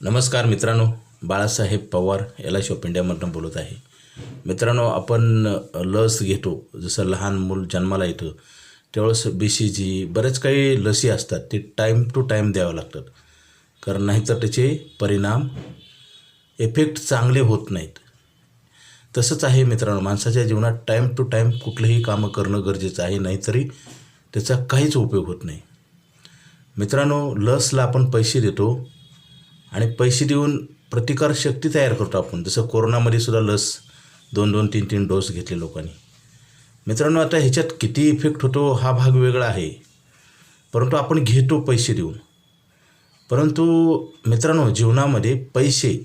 नमस्कार मित्रांनो बाळासाहेब पवार याला शॉप इंडियामधनं इंडियामधून बोलत आहे. मित्रांनो आपण लस घेतो जसं लहान मूल जन्माला येतं त्यावेळेस बी सी जी बरेच काही लसी असतात ते टाईम टू टाईम द्यावं लागतात. कारण नाहीतर त्याचे परिणाम इफेक्ट चांगले होत नाहीत. तसंच आहे मित्रांनो माणसाच्या जीवनात टाईम टू टाईम कुठलंही कामं करणं गरजेचं आहे नाहीतरी त्याचा काहीच उपयोग होत नाही. मित्रांनो लसला आपण पैसे देतो आणि पैसे देऊन प्रतिकारशक्ती तयार करतो आपण. जसं कोरोनामध्ये सुद्धा लस दोन दोन तीन तीन डोस घेतले लोकांनी. मित्रांनो आता ह्याच्यात किती इफेक्ट होतो हा भाग वेगळा आहे. परंतु आपण घेतो पैसे देऊन. परंतु मित्रांनो जीवनामध्ये पैसे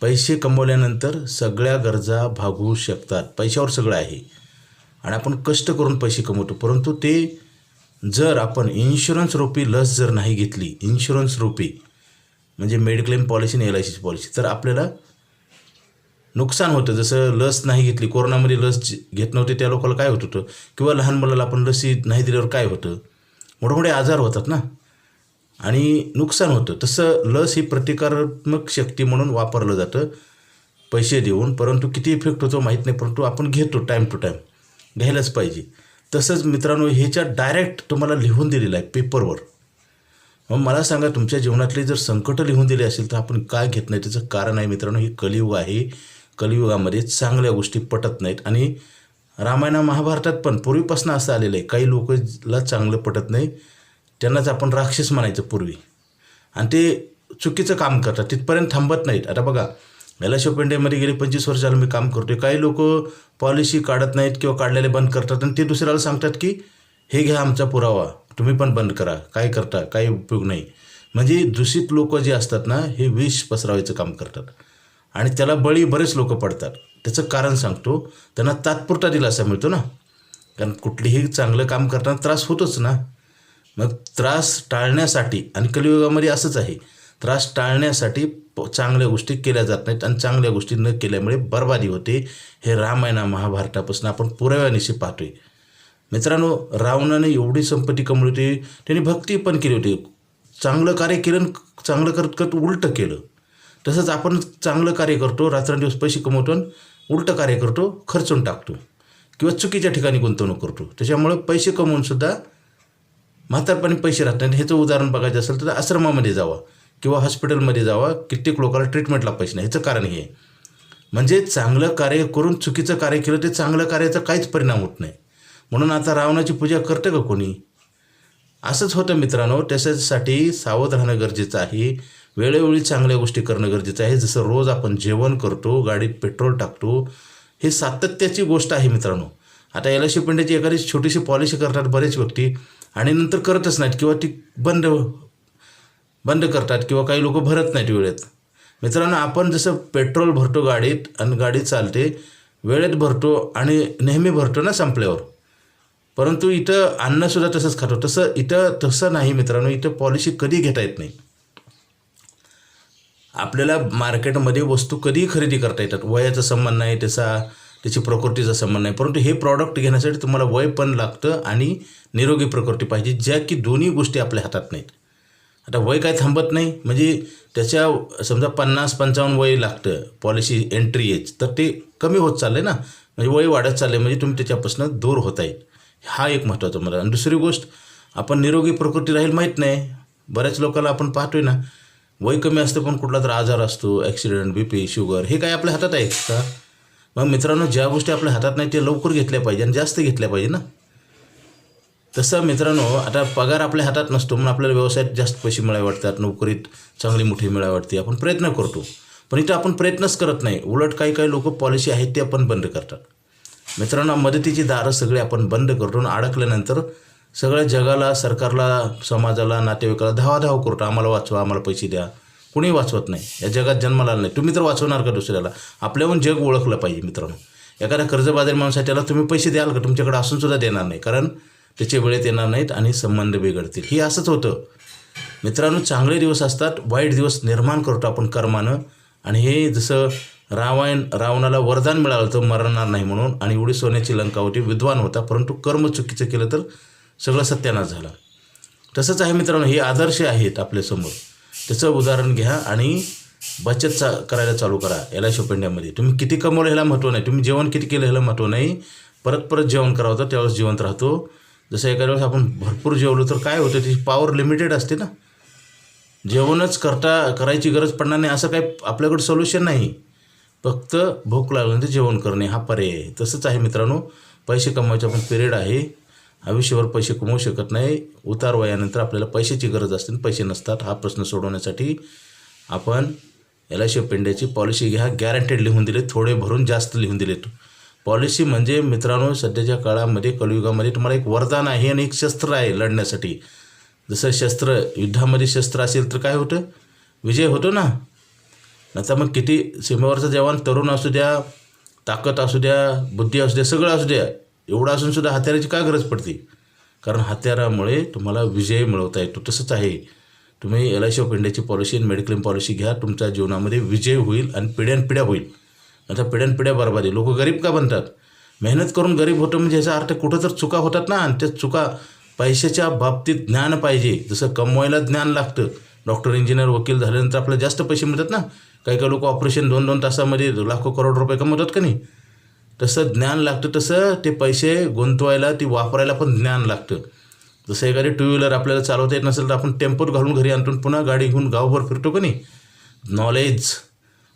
पैसे कमवल्यानंतर सगळ्या गरजा भागू शकतात. पैशावर सगळं आहे. आणि आपण कष्ट करून पैसे कमवतो. परंतु ते जर आपण इन्शुरन्स रूपी लस जर नाही घेतली इन्शुरन्स रूपी म्हणजे मेडिक्लेम पॉलिसी आणि एल आय सीची पॉलिसी तर आपल्याला नुकसान होतं. जसं लस नाही घेतली कोरोनामध्ये लस घेत नव्हते त्या लोकांना काय होत होतं? किंवा लहान मुलाला आपण लसी नाही दिल्यावर काय होतं? मोठे मोठे आजार होतात ना? आणि नुकसान होतं. तसं लस ही प्रतिकारात्मक शक्ती म्हणून वापरलं जातं. पैसे देऊन परंतु किती इफेक्ट होतो माहीत नाही परंतु आपण घेतो टाईम टू टाईम घ्यायलाच पाहिजे. तसंच मित्रांनो ह्याच्या डायरेक्ट तुम्हाला लिहून दिलेलं आहे पेपरवर मग मला सांगा तुमच्या जीवनातले जर संकट लिहून दिले असेल तर आपण काय घेत नाही? त्याचं कारण आहे मित्रांनो हे कलियुग आहे. कलियुगामध्ये चांगल्या गोष्टी पटत नाहीत. आणि रामायण महाभारतात पण पूर्वीपासून असं आलेलं आहे. काही लोकला चांगलं पटत नाही. त्यांनाच आपण राक्षस म्हणायचं पूर्वी. आणि ते चुकीचं काम करतात. तिथपर्यंत थांबत नाहीत. आता बघा एल एस ऑफ इंडियामध्ये गेले पंचवीस वर्ष झालं मी काम करतोय. काही लोक पॉलिसी काढत नाहीत किंवा काढलेले बंद करतात. आणि ते दुसऱ्याला सांगतात की हे घ्या आमचा पुरावा. तुम्ही पण बंद करा. काय करता काही उपयोग नाही. म्हणजे दूषित लोक जे असतात ना हे विष पसरावायचं काम करतात. आणि त्याला बळी बरेच लोक पडतात. त्याचं कारण सांगतो. त्यांना तात्पुरता दिलासा मिळतो ना. कारण कुठलीही चांगलं काम करताना त्रास होतोच ना. मग त्रास टाळण्यासाठी आणि कलियुगामध्ये असंच आहे. त्रास टाळण्यासाठी प- चांगल्या गोष्टी केल्या जात नाहीत आणि चांगल्या गोष्टी न केल्यामुळे बर्बादी होते. हे रामायणा महाभारतापासून आपण पुराव्यानिशी पाहतोय. मित्रांनो रावणाने एवढी संपत्ती कमवली होती त्यांनी भक्ती पण केली होती. चांगलं कार्य केलं चांगलं करत करत उलटं केलं. तसंच आपण चांगलं कार्य करतो रात्रंदिवस पैसे कमवतो आणि उलटं कार्य करतो खर्चून टाकतो. किंवा चुकीच्या ठिकाणी गुंतवणूक करतो. त्याच्यामुळे पैसे कमवूनसुद्धा म्हातारपणे म्हातारपणी पैसे राहत नाही ह्याचं उदाहरण बघायचं असेल तर आश्रमामध्ये जावा किंवा हॉस्पिटलमध्ये जावा. कित्येक लोकांना ट्रीटमेंटला पैसे नाही. ह्याचं कारण हे म्हणजे चांगलं कार्य करून चुकीचं कार्य केलं ते चांगलं कार्याचा काहीच परिणाम होत नाही. म्हणून आता रावणाची पूजा करते का कोणी? असंच होतं मित्रांनो त्याच्यासाठी सावध राहणं गरजेचं आहे. वेळोवेळी चांगल्या गोष्टी करणं गरजेचं आहे. जसं रोज आपण जेवण करतो गाडीत पेट्रोल टाकतो हे सातत्याची गोष्ट आहे मित्रांनो. आता एल आय पिंड्याची एखादी छोटीशी पॉलिसी करतात बरेच व्यक्ती आणि नंतर करतच नाहीत किंवा ती बंद बंद करतात किंवा काही लोक भरत नाहीत वेळेत. मित्रांनो आपण जसं पेट्रोल भरतो गाडीत आणि गाडी चालते वेळेत भरतो आणि नेहमी भरतो ना संपल्यावर. परंतु इथं अन्नसुद्धा तसंच खातो. तसं इथं तसं नाही मित्रांनो. इथं पॉलिसी कधी घेता येत नाही. आपल्याला मार्केटमध्ये वस्तू कधीही खरेदी करता येतात? वयाचा संबंध नाही त्याचा त्याची प्रकृतीचा संबंध नाही परंतु हे प्रॉडक्ट घेण्यासाठी तुम्हाला वय पण लागतं आणि निरोगी प्रकृती पाहिजे ज्या की दोन्ही गोष्टी आपल्या हातात नाहीत. आता वय काय थांबत नाही? म्हणजे त्याच्या समजा पन्नास पंचावन्न वय लागतं पॉलिसी एंट्री एज तर ते कमी होत चाललं आहे ना? म्हणजे वय वाढत चाललं आहे म्हणजे तुम्ही त्याच्यापासून दूर होत येईल हा एक महत्त्वाचा मला आणि दुसरी गोष्ट आपण निरोगी प्रकृती राहील माहीत नाही. बऱ्याच लोकांना आपण पाहतोय ना वय कमी असतं पण कुठला तर आजार असतो ॲक्सिडेंट बी पी शुगर हे काय आपल्या हातात आहे का? मग मित्रांनो ज्या गोष्टी आपल्या हातात नाही ते लवकर घेतल्या पाहिजे आणि जास्त घेतल्या पाहिजे ना. तसं मित्रांनो आता पगार आपल्या हातात नसतो म्हणून आपल्याला व्यवसायात जास्त पैसे मिळावे वाटतात नोकरीत चांगली मोठी मिळावी वाटते आपण प्रयत्न करतो. पण इथं आपण प्रयत्नच करत नाही. उलट काही काही लोक पॉलिसी आहेत ते आपण बंद करतात. मित्रांनो मदतीची दारं सगळी आपण बंद करून अडकल्यानंतर सगळ्या जगाला सरकारला समाजाला नातेवाईकाला धावाधाव करतो. आम्हाला वाचवा आम्हाला पैसे द्या. कुणी वाचवत नाही. या जगात जन्माला नाही. तुम्ही तर वाचवणार का दुसऱ्याला? आपल्याहून जग ओळखलं पाहिजे मित्रांनो. एखाद्या कर्जबाजारी माणूस त्याला तुम्ही पैसे द्याल का? तुमच्याकडे असून सुद्धा देणार नाही. कारण त्याचे वेळेत येणार नाहीत आणि संबंध बिघडतील. हे असंच होतं. मित्रांनो चांगले दिवस असतात. वाईट दिवस निर्माण करतो आपण कर्मानं. आणि हे जसं रामायण रावणाला वरदान मिळालं होतं मरणार नाही म्हणून आणि एवढी सोन्याची लंका होती विद्वान होता परंतु कर्म चुकीचं केलं तर सगळं सत्यानाश झाला. तसंच आहे मित्रांनो हे आदर्श आहेत आपल्यासमोर त्याचं उदाहरण घ्या आणि बचत चा करायला चालू करा. एल आय ऑफ तुम्ही किती कमवलं ह्याला महत्त्व नाही. तुम्ही जेवण किती केलं ह्याला महत्त्व नाही. परत परत जेवण करावं होतं त्यावेळेस जिवंत राहतो. जसं एखाद्या वेळेस आपण भरपूर जेवलो तर काय होतं? त्याची पॉवर लिमिटेड असते ना. जेवणच करता करायची गरज पडणार नाही असं काही आपल्याकडे सोल्युशन नाही. फक्त भूक लागल्यानंतर जेवण करणे हा पर्याय आहे. तसंच आहे मित्रांनो पैसे कमवायचा पण पिरियड आहे. आयुष्यभर पैसे कमवू शकत नाही. उतार वयानंतर आपल्याला पैशाची गरज असते आणि पैसे नसतात. हा प्रश्न सोडवण्यासाठी आपण एल आय सी पेंड्याची पॉलिसी घ्या. गॅरंटेड लिहून दिले थोडे भरून जास्त लिहून दिलेत. पॉलिसी म्हणजे मित्रांनो सध्याच्या काळामध्ये कलियुगामध्ये तुम्हाला एक वरदान आहे आणि एक शस्त्र आहे लढण्यासाठी. जसं शस्त्र युद्धामध्ये शस्त्र असेल तर काय होतं? विजय होतो ना? आता मग किती सीमेवरचा जवान तरुण असू द्या ताकद असू द्या बुद्धी असू द्या सगळं असू द्या एवढं असून सुद्धा हत्याराची काय गरज पडते? कारण हत्यारामुळे तुम्हाला विजय मिळवता येतो तसंच आहे. तुम्ही एल आय सी ऑफ इंडियाची पॉलिसी आणि मेडिक्लेम पॉलिसी घ्या तुमच्या जीवनामध्ये विजय होईल आणि पिढ्यानपिढ्या होईल. आता पिढ्यानपिढ्या बरबादी लोक गरीब का बनतात? मेहनत करून गरीब होतं म्हणजे याचा अर्थ कुठं तर चुका होतात ना आणि त्या चुका पैशाच्या बाबतीत ज्ञान पाहिजे. जसं कमवायला ज्ञान लागतं. डॉक्टर इंजिनियर वकील झाल्यानंतर आपल्याला जास्त पैसे मिळतात ना. काही काही लोक ऑपरेशन दोन दोन तासामध्ये लाखो करोड रुपये कमवतात का नाही? तसं ज्ञान लागतं तसं ते पैसे गुंतवायला ती वापरायला पण ज्ञान लागतं. जसं एखादी टू व्हीलर आपल्याला चालवता येत नसेल तर आपण टेम्पोत घालून घरी आणतो पुन्हा गाडी घेऊन गावभर फिरतो का नाही? नॉलेज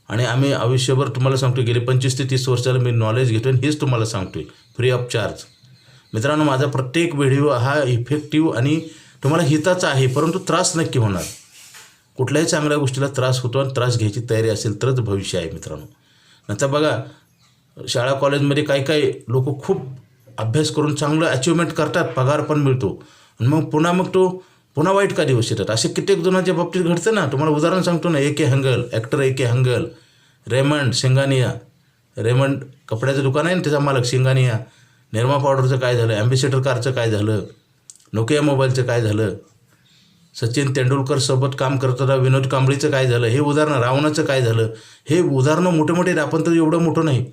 आणि आम्ही आयुष्यभर तुम्हाला सांगतो गेले पंचवीस ते तीस वर्षाला मी नॉलेज घेतो आणि हेच तुम्हाला सांगतो आहे फ्री ऑफ चार्ज मित्रांनो माझा प्रत्येक व्हिडिओ हा इफेक्टिव्ह आणि तुम्हाला हिताचा आहे परंतु त्रास नक्की होणार. कुठल्याही चांगल्या गोष्टीला त्रास होतो आणि त्रास घ्यायची तयारी असेल तरच भविष्य आहे मित्रांनो. नंतर बघा शाळा कॉलेजमध्ये काही काही लोक खूप अभ्यास करून चांगलं अचिव्हमेंट करतात पगार पण मिळतो. आणि मग पुन्हा मग तो पुन्हा वाईट का दिवस येतात? असे कित्येक जणांच्या बाबतीत घडतं ना. तुम्हाला उदाहरण सांगतो ना. A K Hangal actor A K Hangal Raymond Singhania Raymond कपड्याचं दुकान आहे ना त्याचा मालक सिंगानिया निर्मा पावडरचं काय झालं? ॲम्बेसेडर कारचं काय झालं? नोकिया मोबाईलचं काय झालं? सचिन तेंडुलकरसोबत काम करताना विनोद कांबळीचं काय झालं? हे उदाहरणं रावणाचं काय झालं? हे उदाहरणं मोठे मोठे आपण तर एवढं मोठं नाही.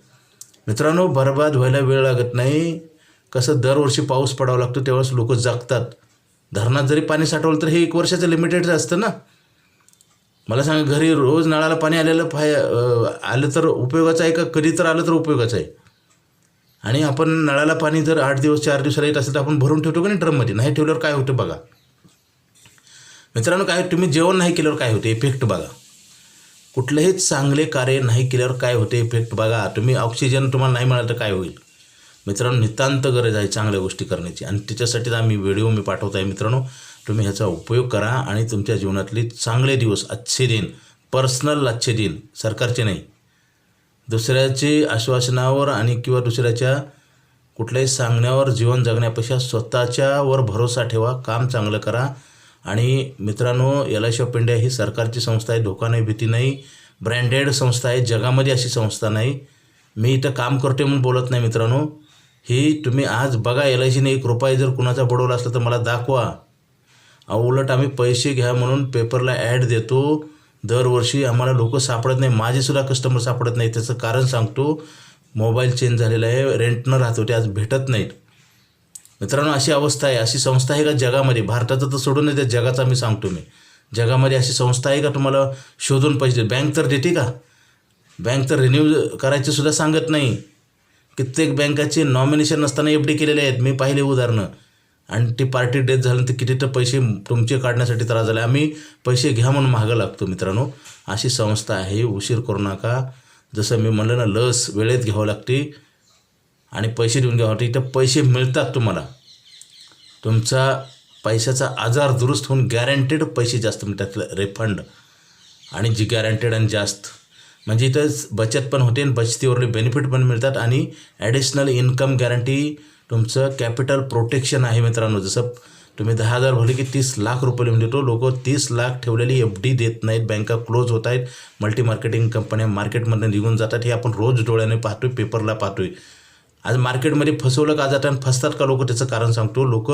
मित्रांनो बरबाद व्हायला वेळ लागत नाही. कसं दरवर्षी पाऊस पडावा लागतो तेव्हाच लोक जागतात. धरणात जरी पाणी साठवलं तर हे एक वर्षाचं लिमिटेड असतं ना? मला सांगा घरी रोज नळाला पाणी आलेलं फाय आलं तर उपयोगाचं आहे का? कधी तर आलं तर उपयोगाचं आहे. आणि आपण नळाला पाणी जर आठ दिवस चार दिवसाला येत असेल तर आपण भरून ठेवतो का नाही ड्रममध्ये नाही ठेवल्यावर काय होतं बघा. मित्रांनो काय तुम्ही जेवण नाही केल्यावर काय होते? इफेक्ट बघा. कुठलेही चांगले कार्य नाही केल्यावर काय होते? इफेक्ट बघा. तुम्ही ऑक्सिजन तुम्हाला नाही मिळालं तर काय होईल? मित्रांनो नितांत गरज आहे चांगल्या गोष्टी करण्याची. आणि त्याच्यासाठीच आम्ही व्हिडिओ मी पाठवत आहे मित्रांनो. तुम्ही ह्याचा उपयोग करा आणि तुमच्या जीवनातले चांगले दिवस अच्छे दिन पर्सनल अच्छे दिन सरकारचे नाही. दुसऱ्याचे आश्वासनावर आणि किंवा दुसऱ्याच्या कुठल्याही सांगण्यावर जीवन जगण्यापेक्षा स्वतःच्यावर भरोसा ठेवा काम चांगलं करा. आणि मित्रांनो L I C of India ही सरकारची संस्था आहे धोका नाही भीती नाही ब्रँडेड संस्था आहे जगामध्ये अशी संस्था नाही. मी इथं काम करते म्हणून बोलत नाही मित्रांनो. ही तुम्ही आज बघा एल आय सीने एक रुपये जर कुणाचा बुडवला असला तर मला दाखवा. उलट आम्ही पैसे घ्या म्हणून पेपरला ॲड देतो. दरवर्षी आम्हाला लोक सापडत नाही माझेसुद्धा कस्टमर सापडत नाही त्याचं कारण सांगतो. मोबाईल चेंज झालेला आहे रेंटनं राहतो ते आज भेटत नाहीत. मित्रांनो अशी अवस्था आहे. अशी संस्था आहे का जगामध्ये? भारताचं तर सोडून येते त्या जगाचा मी सांगतो मी जगामध्ये अशी संस्था आहे का तुम्हाला शोधून पैसे? बँक तर देते का? बँक तर रिन्यू करायचीसुद्धा सांगत नाही. कित्येक बँकाचे नॉमिनेशन नसताना एफ डी केलेले आहेत. मी पाहिले उदाहरणं. आणि ती पार्टी डेथ झाल्यानंतर किती तर पैसे तुमचे काढण्यासाठी त्रास झाले. आम्ही पैसे घ्या म्हणून मागं लागतो मित्रांनो. अशी संस्था आहे. उशीर करू नका. जसं मी म्हणलं ना लस वेळेत घ्यावं लागते. आणि पैसे देऊन घ्या इथं पैसे मिळतात तुम्हाला. तुमचा पैशाचा आजार दुरुस्त होऊन गॅरंटेड पैसे जास्त मिळतात. रिफंड आणि जी गॅरंटेड आणि जास्त. म्हणजे इथं बचत पण होते आणि बचतीवरले बेनिफिट पण मिळतात आणि ॲडिशनल इन्कम गॅरंटी तुमचं कॅपिटल प्रोटेक्शन आहे मित्रांनो. जसं तुम्ही दहा हजार भरले की तीस लाख रुपये लिहून देतो. लोक तीस लाख ठेवलेली एफ डी देत नाहीत. बँका क्लोज होत आहेत. मल्टी मार्केटिंग कंपन्या मार्केटमधून निघून जातात. हे आपण रोज डोळ्याने पाहतोय पेपरला पाहतोय. आज मार्केटमध्ये फसवलं का जातं आणि फसतात का लोक त्याचं कारण सांगतो. लोक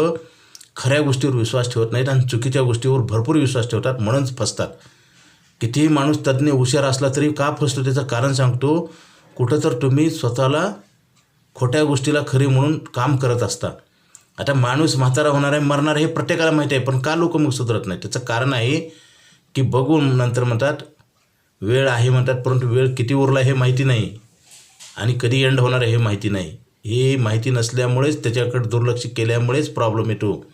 खऱ्या गोष्टीवर विश्वास ठेवत नाहीत आणि चुकीच्या गोष्टीवर भरपूर विश्वास ठेवतात म्हणूनच फसतात. कितीही माणूस तज्ज्ञ हुशार असला तरी का फसतो त्याचं कारण सांगतो कुठं तर तुम्ही स्वतःला खोट्या गोष्टीला खरी म्हणून काम करत असता. आता माणूस म्हातारा होणार आहे मरणार हे प्रत्येकाला माहिती आहे पण का लोक मग सुधरत नाही त्याचं कारण आहे की बघून नंतर म्हणतात वेळ आहे म्हणतात परंतु वेळ किती उरला हे माहिती नाही. आणि कधी एंड होणार आहे हे माहिती नाही. हे माहिती नसल्यामुळेच त्याच्याकडे दुर्लक्ष केल्यामुळेच प्रॉब्लेम येतो.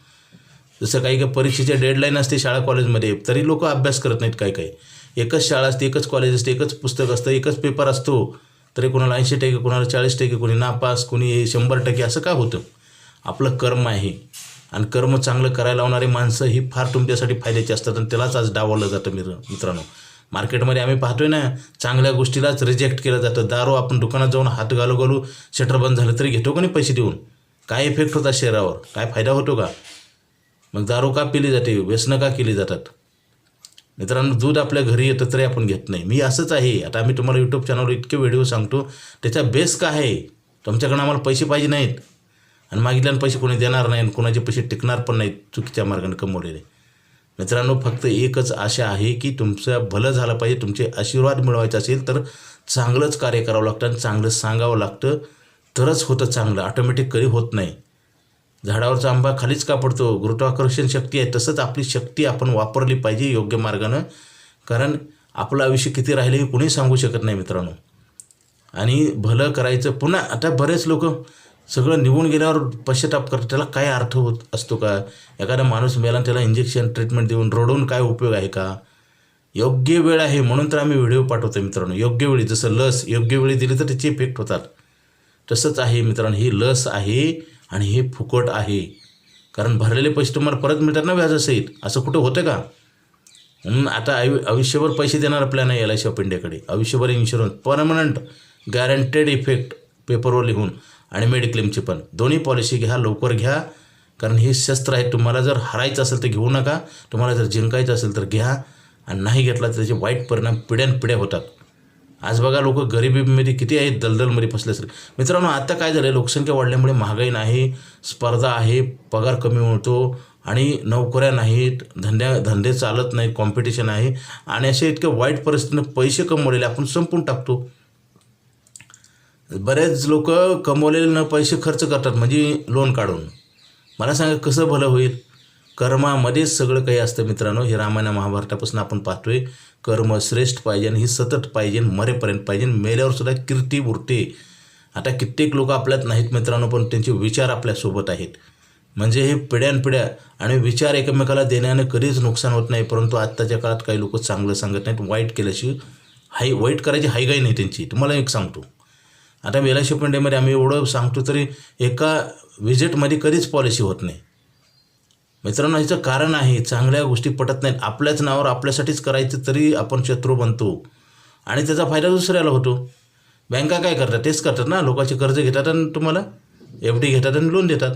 जसं काही काही परीक्षेचे डेडलाईन असते शाळा कॉलेजमध्ये तरी लोक अभ्यास करत नाहीत काही काही. एकच शाळा असते एकच कॉलेज असते एकच पुस्तक असतं एकच पेपर असतो. तरी कोणाला ऐंशी टक्के कोणाला चाळीस टक्के कोणी नापास कोणी शंभर टक्के असं का होतं? आपलं कर्म आहे. आणि कर्म चांगलं करायला लावणारी माणसं ही फार तुमच्यासाठी फायद्याची असतात आणि त्यालाच आज डावलं जातं मित्र मित्रांनो. मार्केटमध्ये आम्ही पाहतोय ना चांगल्या गोष्टीलाच रिजेक्ट केलं जातं. दारू आपण दुकानात जाऊन हात घालू घालू शटर बंद झालं तरी घेतो का नाही पैसे देऊन? काय इफेक्ट होता शहरावर? काय फायदा होतो का? मग दारू का पिली जाते? व्यसनं का केली जातात? मित्रांनो दूध आपल्या घरी येतं तरी आपण घेत नाही. मी असंच आहे. आता आम्ही तुम्हाला यूट्यूब चॅनलवर इतके व्हिडिओ सांगतो. त्याचा बेस काय आहे? तुमच्याकडनं आम्हाला पैसे पाहिजे नाहीत. आणि मागितल्यानं पैसे कोणी देणार नाही आणि कोणाचे पैसे टिकणार पण नाहीत चुकीच्या मार्गाने कमवलेले. मित्रांनो फक्त एकच आशा आहे की तुमचं भलं झालं पाहिजे तुमचे आशीर्वाद मिळवायचे असेल तर चांगलंच कार्य करावं लागतं आणि चांगलं सांगावं लागतं. तरच होतं चांगलं ऑटोमॅटिक कधी होत नाही. झाडावरचा आंबा खालीच का पडतो? गुरुत्वाकर्षण शक्ती आहे तसंच आपली शक्ती आपण वापरली पाहिजे योग्य मार्गानं. कारण आपलं आयुष्य किती राहिले हे कुणी सांगू शकत नाही मित्रांनो. आणि भलं करायचं पुन्हा आता बरेच लोक सगळं निघून गेल्यावर पश्चाताप करतो त्याला काय अर्थ होत असतो का? एखादा माणूस मेला त्याला इंजेक्शन ट्रीटमेंट देऊन रडून काय उपयोग आहे का? योग्य वेळ आहे म्हणून तर आम्ही व्हिडिओ पाठवतो मित्रांनो. योग्य वेळी जसं लस योग्य वेळी दिली तर त्याचे इफेक्ट होतात. तसंच आहे मित्रांनो ही लस आहे आणि हे फुकट आहे. कारण भरलेले पैसे तुम्हाला परत मिळतात ना व्याजासहित? असं कुठं होतं का? म्हणून आता आयु आयुष्यभर पैसे देणार plan L I C of इंडियाकडे आयुष्यभर इन्शुरन्स परमनंट गॅरंटेड इफेक्ट पेपरवर लिहून. आणि मेडिक्लेमची पण. दोन्ही पॉलिसी घ्या लवकर घ्या. कारण हे शस्त्र आहे तुम्हाला जर हरायचं असेल तर घेऊ नका. तुम्हाला जर जिंकायचं असेल तर घ्या. आणि नाही घेतला तर त्याचे वाईट परिणाम पिढ्यानपिढ्या होतात. आज बघा लोक गरिबीमध्ये किती आहेत दलदलमध्ये फसल्यासारखे मित्रांनो आता काय झालं लोकसंख्या वाढल्यामुळे महागाई नाही स्पर्धा आहे पगार कमी होतो आणि नोकऱ्या नाहीत धंद्या धंदे चालत नाही कॉम्पिटिशन आहे. आणि अशा इतक्या वाईट परिस्थितीनं पैसे कमवलेले आपण संपून टाकतो. बरेच लोक कमवलेले न पैसे खर्च करतात म्हणजे लोन काढून. मला सांगा कसं भलं होईल? कर्मामध्येच सगळं काही असतं मित्रांनो. हे रामायण महाभारतापासून आपण पाहतोय. कर्म श्रेष्ठ पाहिजे आणि ही सतत पाहिजे मरेपर्यंत पाहिजे मेल्यावर सुद्धा कीर्ती उरते. आता कित्येक लोक आपल्यात नाहीत मित्रांनो पण त्यांचे विचार आपल्यासोबत आहेत. म्हणजे हे पिढ्यानपिढ्या आणि विचार एकमेकाला देण्याने कधीच नुकसान होत नाही परंतु आत्ताच्या काळात काही लोक चांगलं सांगत नाहीत. वाईट केल्याशी हाय वाईट करायची हायगाई नाही त्यांची. तुम्हाला एक सांगतो. आता वेलाशिप इंडियामध्ये आम्ही एवढं सांगतो तरी एका व्हिजिटमध्ये कधीच पॉलिसी होत नाही. मित्रांनो ह्याचं कारण आहे चांगल्या गोष्टी पटत नाहीत. आपल्याच नावावर आपल्यासाठीच करायचं तरी आपण शत्रू बनतो. आणि त्याचा फायदा दुसऱ्याला होतो. बँका काय करतात? तेच करतात ना. लोकांचे कर्ज घेतात आणि तुम्हाला एफ डी घेतात आणि लोन देतात.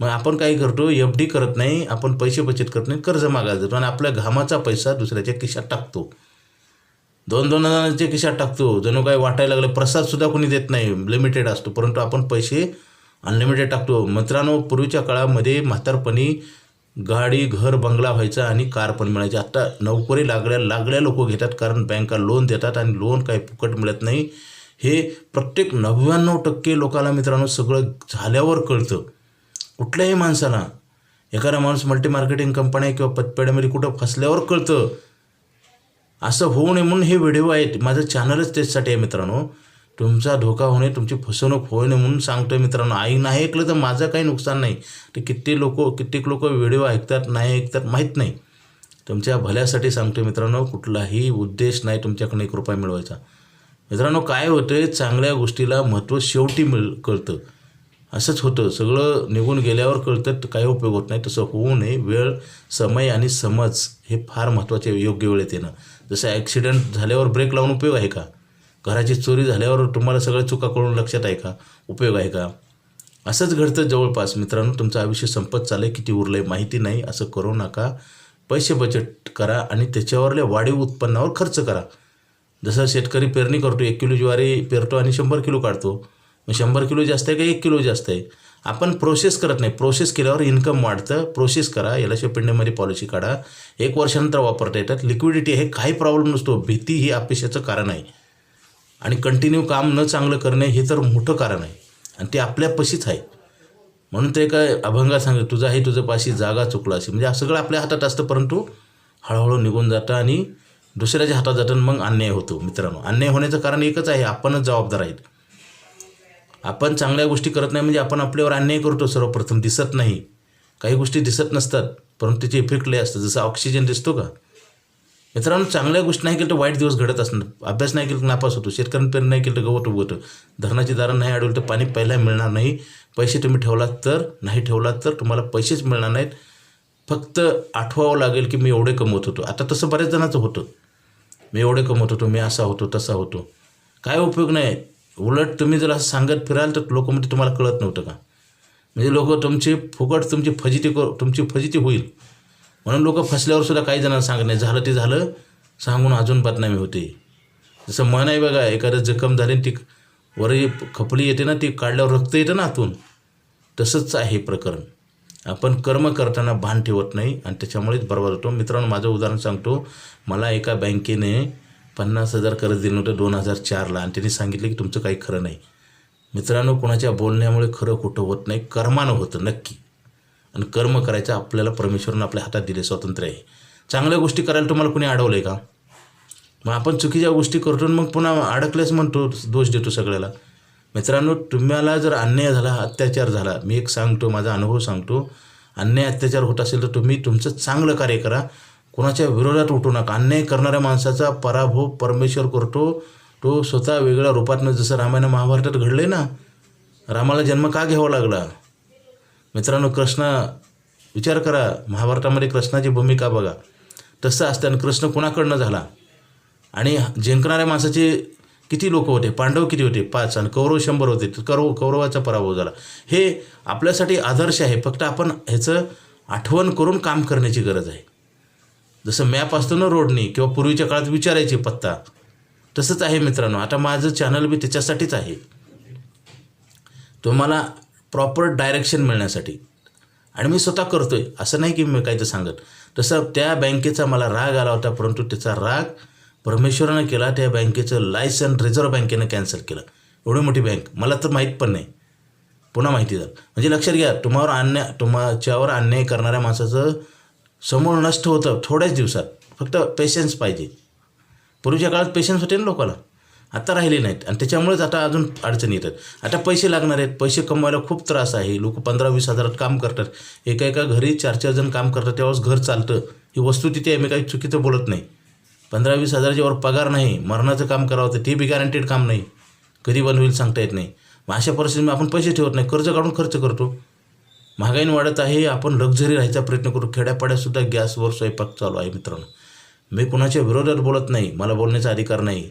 मग आपण काय करतो? एफ डी करत नाही. आपण पैसे बचत करत नाही. कर्ज मागायला जातो. आणि आपल्या घामाचा पैसा दुसऱ्याच्या खिशात टाकतो. दोन दोन जणांच्या खिशात टाकतो. जणू काय वाटायला लागलं प्रसादसुद्धा कोणी देत नाही. लिमिटेड असतो. परंतु आपण पैसे अनलिमिटेड टाकतो. मित्रांनो पूर्वीच्या काळामध्ये म्हातारपणी गाडी घर बंगला व्हायचा आणि कार पण मिळायची. आत्ता नोकरी लागल्या लागल्या लोक घेतात कारण बँका लोन देतात आणि लोन काही फुकट मिळत नाही. हे प्रत्येक नव्याण्णव टक्के लोकांना मित्रांनो सगळं झाल्यावर कळतं. कुठल्याही माणसाला. एखादा माणूस मल्टी मार्केटिंग कंपन्या किंवा पतपेढ्यामध्ये कुठं फसल्यावर कळतं. असं होऊ नये म्हणून हे व्हिडिओ आहेत. माझं चॅनलच त्याचसाठी आहे मित्रांनो. तुमचा धोका होणे तुमची फसवणूक होऊ नये म्हणून सांगतोय मित्रांनो. आई नाही ऐकलं तर माझं काही नुकसान नाही. ते किती लोक कित्येक लोक व्हिडिओ ऐकतात नाही ऐकतात माहीत नाही. तुमच्या भल्यासाठी सांगतोय मित्रांनो कुठलाही उद्देश नाही तुमच्याकडे एक रुपया मिळवायचा. मित्रांनो काय होतं चांगल्या गोष्टीला महत्त्व शेवटी मिळ कळतं. असंच होतं. सगळं निघून गेल्यावर कळतं काही उपयोग होत नाही. तसं होऊ नये. वेळ समय आणि समज हे फार महत्त्वाचे योग्य वेळेत येणं. जसं ॲक्सिडेंट झाल्यावर ब्रेक लावून उपयोग आहे का? घराची चोरी झाल्यावर तुम्हाला सगळ्या चुका कळून लक्षात आहे का? उपयोग आहे का? असंच घडतं जवळपास. मित्रांनो तुमचं आयुष्य संपत चाललं आहे किती उरलं आहे माहिती नाही. असं करू नका. पैसे बचत करा आणि त्याच्यावरल्या वाढीव उत्पन्नावर खर्च करा. जसं शेतकरी पेरणी करतो एक किलो ज्वारी पेरतो आणि शंभर किलो काढतो. मग शंभर किलो जास्त आहे का एक किलो जास्त आहे? आपण प्रोसेस करत नाही. प्रोसेस केल्यावर इन्कम वाढतं. प्रोसेस करा. याला पिंड्यामध्ये पॉलिसी काढा. एक वर्षानंतर वापरता येतात. लिक्विडिटी हे काही प्रॉब्लेम नसतो. भीती ही अपेक्षाचं कारण आहे. आणि कंटिन्यू काम न चांगलं करणे हे तर मोठं कारण आहे. आणि ते आपल्यापाशीच आहे. म्हणून ते काय अभंगा सांग तुझा आहे तुझं पाशी जागा चुकला अशी म्हणजे सगळं आपल्या हातात असतं परंतु हळूहळू निघून जातं आणि दुसऱ्याच्या हातात जातं मग अन्याय होतो मित्रांनो. अन्याय होण्याचं कारण एकच आहे. आपणच जबाबदार आहेत. आपण चांगल्या गोष्टी करत नाही म्हणजे आपण आपल्यावर अन्याय करतो सर्वप्रथम दिसत नाही. काही गोष्टी दिसत नसतात परंतु त्याचे इफेक्ट लय असतं जसं ऑक्सिजन दिसतो का? मित्रांनो चांगल्या गोष्टी नाही केलं तर वाईट दिवस घडत असणार. अभ्यास नाही केलं तर नापास होतो. शेतकऱ्यांनी पेरणी नाही केलं तर गवत उगवतं. धरणाची दारं नाही अडवलं तर पाणी पहिला मिळणार नाही. पैसे तुम्ही ठेवलात तर नाही ठेवलात तर तुम्हाला पैसेच मिळणार नाहीत. फक्त आठवावं लागेल की मी एवढे कमवत होतो. आता तसं बऱ्याच जणांचं होतं. मी एवढे कमवत होतो मी असा होतो तसा होतो. काय उपयोग नाही. उलट तुम्ही जर असं सांगत फिराल तर लोक म्हणजे तुम्हाला कळत नव्हतं का? म्हणजे लोक तुमची फुकट तुमची फजिती कर तुमची फजिती होईल. म्हणून लोक फसल्यावर सुद्धा काही जणांना सांगत नाही. झालं ते झालं सांगून अजून बदनामी होते. जसं मन आहे बघा एखादं जखम झाली ती वर खपली येते ना ती काढल्यावर रक्त येतं ना आतून. तसंच आहे प्रकरण. आपण कर्म करताना भान ठेवत नाही आणि त्याच्यामुळेच बरोबर होतो. मित्रांनो माझं उदाहरण सांगतो. मला एका बँकेने पन्नास हजार कर्ज दिलं होतं दोन हजार चारला. आणि त्यांनी सांगितलं की तुमचं काही खरं नाही. मित्रांनो कोणाच्या बोलण्यामुळे खरं खोटं होत नाही कर्मानं होतं नक्की. आणि कर्म करायचं आपल्याला परमेश्वरनं आपल्या हातात दिले स्वातंत्र्य आहे. चांगल्या गोष्टी करायला तुम्हाला कुणी अडवलं आहे का? मग आपण चुकीच्या गोष्टी करतो मग पुन्हा अडकल्याच म्हणतो दोष देतो सगळ्याला. मित्रांनो तुम्हाला जर अन्याय झाला अत्याचार झाला मी एक सांगतो माझा अनुभव सांगतो. अन्याय अत्याचार होत असेल तर तुम्ही तुमचं चांगलं कार्य करा. कोणाच्या विरोधात उठू नका. अन्याय करणाऱ्या माणसाचा पराभव परमेश्वर करतो. तो स्वतः वेगळ्या रूपातनं जसं रामायण महाभारतात घडले ना रामाला जन्म का घ्यावा लागला? मित्रांनो कृष्ण विचार करा महाभारतामध्ये कृष्णाची भूमिका बघा? तसं असताना कृष्ण कुणाकडनं झाला? आणि जिंकणाऱ्या माणसाचे किती लोक होते? पांडव किती होते? पाच आणि कौरव शंभर होते. कौरव कौरवाचा पराभव झाला. हे आपल्यासाठी आदर्श आहे. फक्त आपण ह्याचं आठवण करून काम करण्याची गरज आहे. जसं मॅप असतो ना रोडनी किंवा पूर्वीच्या काळात विचारायची पत्ता तसंच आहे मित्रांनो. आता माझं चॅनल बी त्याच्यासाठीच आहे. तुम्हाला प्रॉपर डायरेक्शन मिळण्यासाठी. आणि मी स्वतः करतो आहे असं नाही की मी काही तर सांगत. तसं त्या बँकेचा मला राग आला होता परंतु त्याचा राग परमेश्वरानं केला त्या बँकेचं लायसन रिझर्व्ह बँकेनं कॅन्सल केलं. एवढी मोठी बँक मला तर माहीत पण नाही. पुन्हा माहिती झालं. म्हणजे लक्षात घ्या तुम्हावर अन्याय तुमच्यावर अन्याय करणाऱ्या माणसाचं समोर नष्ट होतं थोड्याच दिवसात. फक्त पेशन्स पाहिजे. पूर्वीच्या काळात पेशन्स होते ना लोकांना आता राहिले नाहीत. आणि त्याच्यामुळेच आता अजून अडचणी येतात. आता पैसे लागणार आहेत. पैसे कमवायला खूप त्रास आहे. लोक पंधरा वीस हजारात काम करतात. एका एका घरी चार चार जण काम करतात. तेव्हाच घर चालतं. ही वस्तू तिथे आहे मी काही चुकीचं बोलत नाही. पंधरा वीस हजाराच्यावर पगार नाही. मरणाचं काम करावं तर ते बी गॅरंटेड काम नाही. कधी बंद होईल सांगता येत नाही. मग अशा परिस्थितीमध्ये आपण पैसे ठेवत नाही. कर्ज काढून खर्च करतो. महागाईन वाढत आहे. आपण लक्झरी राहायचा प्रयत्न करू. खेड्यापाड्यातसुद्धा गॅसवर स्वयंपाक चालू आहे मित्रांनो. मी कुणाच्या विरोधात बोलत नाही. मला बोलण्याचा अधिकार नाही.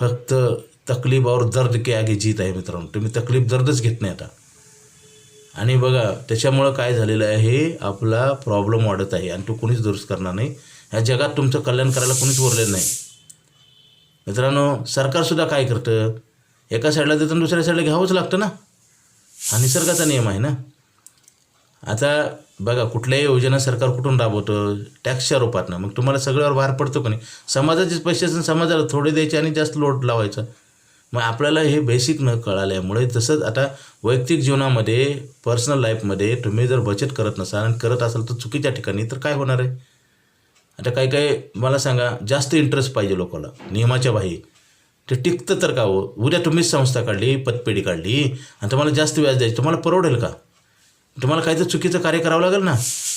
फक्त तकलीफावर दर्द के आगे जीत आहे मित्रांनो. तुम्ही तकलीफ दर्दच घेत नाही आता. आणि बघा त्याच्यामुळं काय झालेलं आहे? आपला प्रॉब्लेम वाढत आहे. आणि तो कोणीच दुरुस्त करणार नाही. ह्या जगात तुमचं कल्याण करायला कोणीच उरलेलं नाही. मित्रांनो सरकारसुद्धा काय करतं? एका साईडला देतं दुसऱ्या साईडला घ्यावंच लागतं ना? हा निसर्गाचा नियम आहे ना? आता बघा कुठल्याही योजना सरकार कुठून राबवतं? टॅक्सच्या रूपातनं. मग तुम्हाला सगळ्यावर भार पडतो का नाही? समाजाचेच पैसे असून समाजाला थोडे द्यायचे आणि जास्त लोड लावायचा. मग आपल्याला हे बेसिक न कळाल्यामुळे तसंच आता वैयक्तिक जीवनामध्ये पर्सनल लाईफमध्ये तुम्ही जर बचत करत नसाल आणि करत असाल तर चुकीच्या ठिकाणी तर काय होणार आहे? आता काही काही मला सांगा जास्त इंटरेस्ट पाहिजे लोकांना नियमाच्या बाहेर. ते टिकतं तर का हो? उद्या तुम्हीच संस्था काढली पतपेढी काढली आणि तुम्हाला जास्त व्याज द्यायचं. तुम्हाला परवडेल का? तुम्हाला काहीतरी चुकीचं कार्य करावं लागेल ना?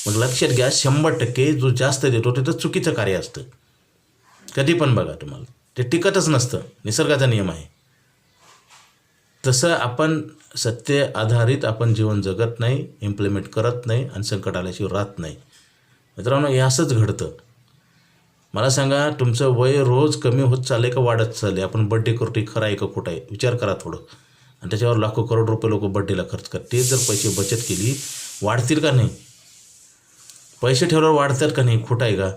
मग लक्षात घ्या शंभर टक्के जो जास्त देतो ते तर चुकीचं कार्य असतं. कधी पण बघा तुम्हाला. ते टिकतच नसतं. निसर्गाचा नियम आहे. तसं आपण सत्य आधारित आपण जीवन जगत नाही इम्प्लिमेंट करत नाही आणि संकट आल्याशिवाय राहत नाही. मित्रांनो हे असंच घडतं. मला सांगा तुमचं वय रोज कमी होत चाललं का वाढत चालले आपण बड्डे करतो खरं आहे का खोटं आहे? विचार करा थोडं. आणि त्याच्यावर लाखो करोड रुपये लोक बड्डेला खर्च करतात. ते जर पैसे बचत केली वाढतील का नाही? पैसे ठेवल्यावर वाढतात का नाही? खोटं आहे का?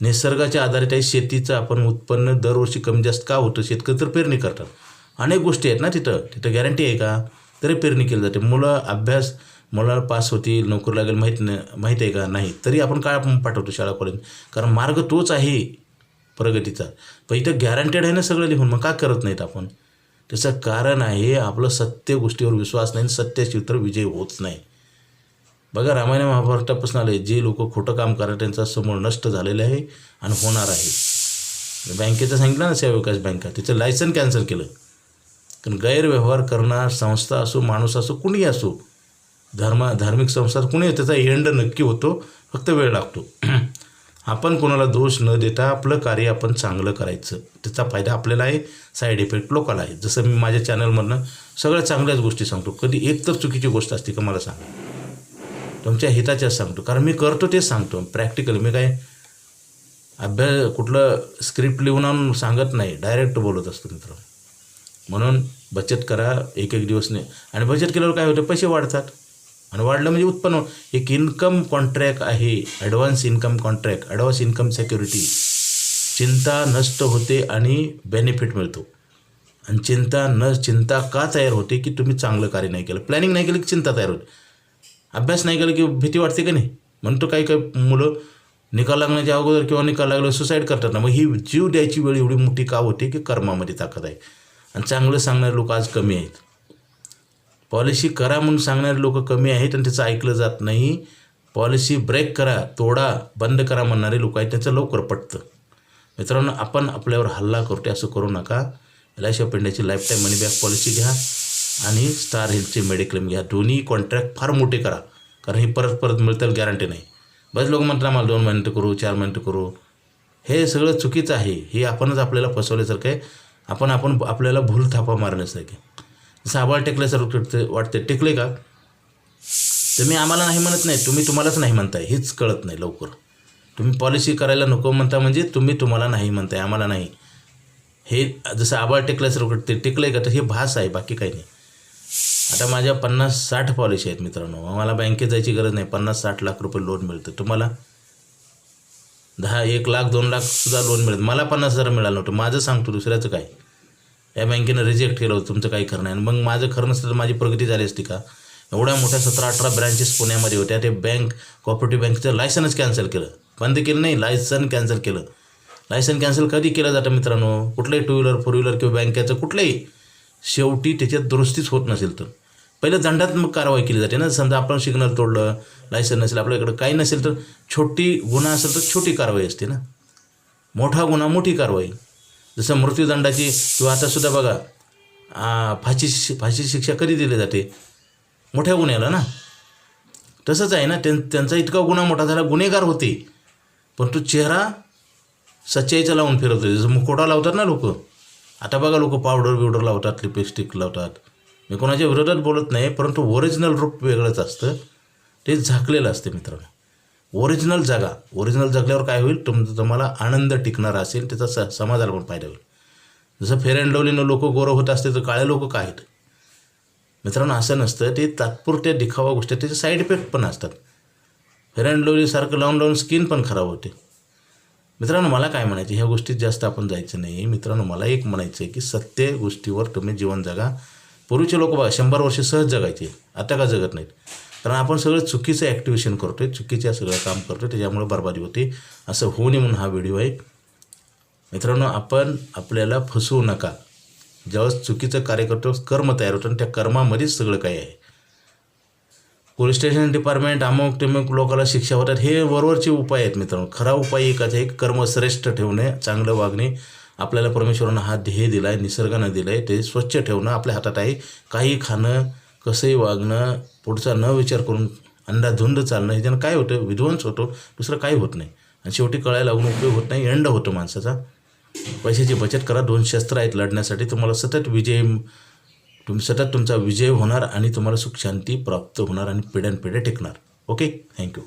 निसर्गाच्या आधारित आहे शेतीचं आपण उत्पन्न दरवर्षी कमी जास्त का होतं? शेतकरी तर पेरणी करतात. अनेक गोष्टी आहेत ना तिथं. तिथं गॅरंटी आहे का? तरी पेरणी केली जाते. मुलं अभ्यास मुलाला पास होतील नोकरी लागेल माहीत नाही माहीत आहे का? नाही. तरी आपण काय पाठवतो शाळा कॉलेज कारण मार्ग तोच आहे प्रगतीचा. पण इथं गॅरंटेड आहे ना सगळं लिहून. मग का करत नाहीत आपण? त्याचं कारण आहे आपलं सत्य गोष्टीवर विश्वास नाही सत्याशिव तर विजय होत नाही. बघा रामायण महाभारतापासून आले जे लोक खोटं काम करतात त्यांचा समोर नष्ट झालेलं आहे आणि होणार आहे. बँकेचं सांगितलं ना सेवा विकास बँका तिचं लायसन कॅन्सल केलं. कारण गैरव्यवहार करणार संस्था असो माणूस असो कुणीही असो धर्मा धार्मिक संस्था कुणी त्याचा एंड नक्की होतो फक्त वेळ लागतो. आपण कोणाला दोष न देता आपलं कार्य आपण चांगलं करायचं. त्याचा फायदा आपल्याला आहे साईड इफेक्ट लोकाला आहे. जसं मी माझ्या चॅनलमधनं सगळ्या चांगल्याच गोष्टी सांगतो. कधी एक तर चुकीची गोष्ट असते का मला सांगा. तुमच्या हिताच्याच सांगतो. कारण मी करतो तेच सांगतो. प्रॅक्टिकल मी काय अभ्यास कुठलं स्क्रिप्ट लिहून आणून सांगत नाही. डायरेक्ट बोलत असतो मित्र. म्हणून बचत करा एक एक दिवस नाही आणि बचत केल्यावर काय होतं? पैसे वाढतात. आणि वाढलं म्हणजे उत्पन्न. एक इन्कम कॉन्ट्रॅक्ट आहे. Advance income contract advance income security चिंता नष्ट होते आणि बेनिफिट मिळतो. आणि चिंता न चिंता का तयार होते की तुम्ही चांगलं कार्य नाही केलं? प्लॅनिंग नाही केलं की चिंता तयार होते. अभ्यास नाही केलं की भीती वाटते का नाही? म्हणतो काही काही मुलं निकाल लागण्याच्या अगोदर किंवा निकाल लागल्यावर सुसाईड करतात ना मग ही जीव द्यायची वेळ एवढी मोठी का होते की कर्मामध्ये ताकद आहे? आणि चांगलं सांगणारे लोक आज कमी आहेत. पॉलिसी करा म्हणून सांगणारे लोक कमी आहेत आणि त्याचं ऐकलं जात नाही. पॉलिसी ब्रेक करा तोडा बंद करा म्हणणारे लोक आहेत त्याचं लवकर पटतं. मित्रांनो आपण आपल्यावर हल्ला करतो असं करू नका. एल आय सी ऑफ इंडियाची life time money back policy घ्या आणि स्टार हेल्थचे मेडिक्लेम घ्या. दोन्ही कॉन्ट्रॅक्ट फार मोठे करा कारण हे परत परत मिळतील गॅरंटी नाही. बरेच लोक म्हणतात आम्हाला दोन महिन्यात करू चार महिन्यात करू. हे सगळं चुकीचं आहे. हे आपणच आपल्याला फसवल्यासारखं आहे. आपण आपण आपल्याला भूल थापा मारण्यासारखे जसं आबाळ टेकल्यासारखं वाटतं वाटते टेकले का? तुम्ही आम्हाला नाही म्हणत नाही. तुम्ही तुम्हालाच नाही म्हणताय. हेच कळत नाही लवकर. तुम्ही पॉलिसी करायला नको म्हणता म्हणजे तुम्ही तुम्हाला नाही म्हणताय. आम्हाला नाही. हे जसं आबाळ टेकल्यासारखं ते टेकलं आहे का? तर हे भास आहे बाकी काही नाही. आता माझ्या पन्नास साठ पॉलिसी आहेत मित्रांनो. आम्हाला बँकेत जायची गरज नाही. पन्नास साठ लाख रुपये लोन मिळतं. तुम्हाला दहा एक लाख दोन लाखसुद्धा लोन मिळतं. मला पन्नास हजार मिळालं नव्हतं. माझं सांगतो दुसऱ्याचं काय? या बँकेनं रिजेक्ट केलं होतं तुमचं काही खरं नाही. आणि मग माझं खरं नसतं तर माझी प्रगती झाली असती का? एवढ्या मोठ्या सतरा अठरा ब्रँचेस पुण्यामध्ये होत्या. ते बँक कॉपरेटिव्ह बँकचं लायसनच कॅन्सल केलं. बंद केलं नाही लायसन कॅन्सल केलं. लायसन कॅन्सल कधी केलं जातं मित्रांनो? कुठलंही टू व्हीलर फोर व्हीलर किंवा बँकेचं कुठलंही शेवटी त्याच्यात दुरुस्तीच होत नसेल तर. पहिलं दंडात्मक कारवाई केली जाते ना. समजा आपण सिग्नल तोडलं लायसन नसेल आपल्याकडं काही नसेल तर छोटी गुन्हा असेल तर छोटी कारवाई असते ना. मोठा गुन्हा मोठी कारवाई. जसं मृत्यूदंडाची किंवा आता सुद्धा बघा फाशी शि- फाशी शिक्षा कधी दिली जाते? मोठ्या गुन्ह्याला ना? तसंच आहे ना त्यां त्यांचा इतका गुन्हा मोठा झाला गुन्हेगार होते. पण तो चेहरा सच्चाईचा लावून फिरवतो जसं मुखोटा लावतात ना लोक. आता बघा लोक पावडर बिवडर लावतात लिपस्टिक लावतात. मी कोणाच्या विरोधात बोलत नाही परंतु ओरिजिनल रूप वेगळंच असतं. ते झाकलेलं असते मित्रांनो. ओरिजिनल जागा ओरिजिनल जगल्यावर काय होईल? तुम तुम्हाला आनंद टिकणारा असेल त्याचा स समाजाला पण फायदा होईल जसं फेर अँड लवलीनं लोक गोरव होत असते तर काळे लोक काय आहेत? मित्रांनो असं नसतं. ते तात्पुरत्या दिखावा गोष्टी त्याचे साईड इफेक्ट पण असतात. फेर अँड लवलीसारखं लावून लावून स्किन पण खराब होते. मित्रांनो मला काय म्हणायचं? ह्या गोष्टीत जास्त आपण जायचं नाही. मित्रांनो मला एक म्हणायचं आहे की सत्य गोष्टीवर तुम्ही जीवन जगा. पूर्वीचे लोक बघा शंभर वर्ष सहज जगायचे. आता का जगत नाहीत? कारण आपण सगळं चुकीचं ॲक्टिवेशन करतो आहे चुकीचं सगळं काम करतो त्याच्यामुळे बरबादी होते. असं होऊ नये म्हणून हा व्हिडिओ आहे. मित्रांनो आपण आपल्याला फसवू नका. ज्यावेळेस चुकीचं कार्य करतो कर्म तयार होतं आणि त्या कर्मामध्येच सगळं काही आहे. पोलीस स्टेशन डिपार्टमेंट अमुक टिमुक लोकांना शिक्षा होतात हे वरवरचे उपाय आहेत मित्रांनो. खरा उपाय एकच आहे कर्म श्रेष्ठ ठेवणे चांगलं वागणे. आपल्याला परमेश्वरानं हा ध्येय दिला आहे निसर्गानं दिलं आहे ते स्वच्छ ठेवणं आपल्या हातात आहे. काही खाणं कसंही वागणं पुढचा न विचार करून अंधाधुंद चालणं ह्याच्यानं काय होतं विध्वंस होतो दुसरं काही होत नाही. आणि शेवटी कळायला लागून उपयोग होत नाही एंड होतो माणसाचा. पैशाची बचत करा दोन शस्त्र आहेत लढण्यासाठी तुम्हाला सतत विजय तुम सतत तुमचा विजय होणार आणि तुम्हाला सुख शांती प्राप्त होणार आणि पिढ्यानपिढ्या टिकणार. Okay thank you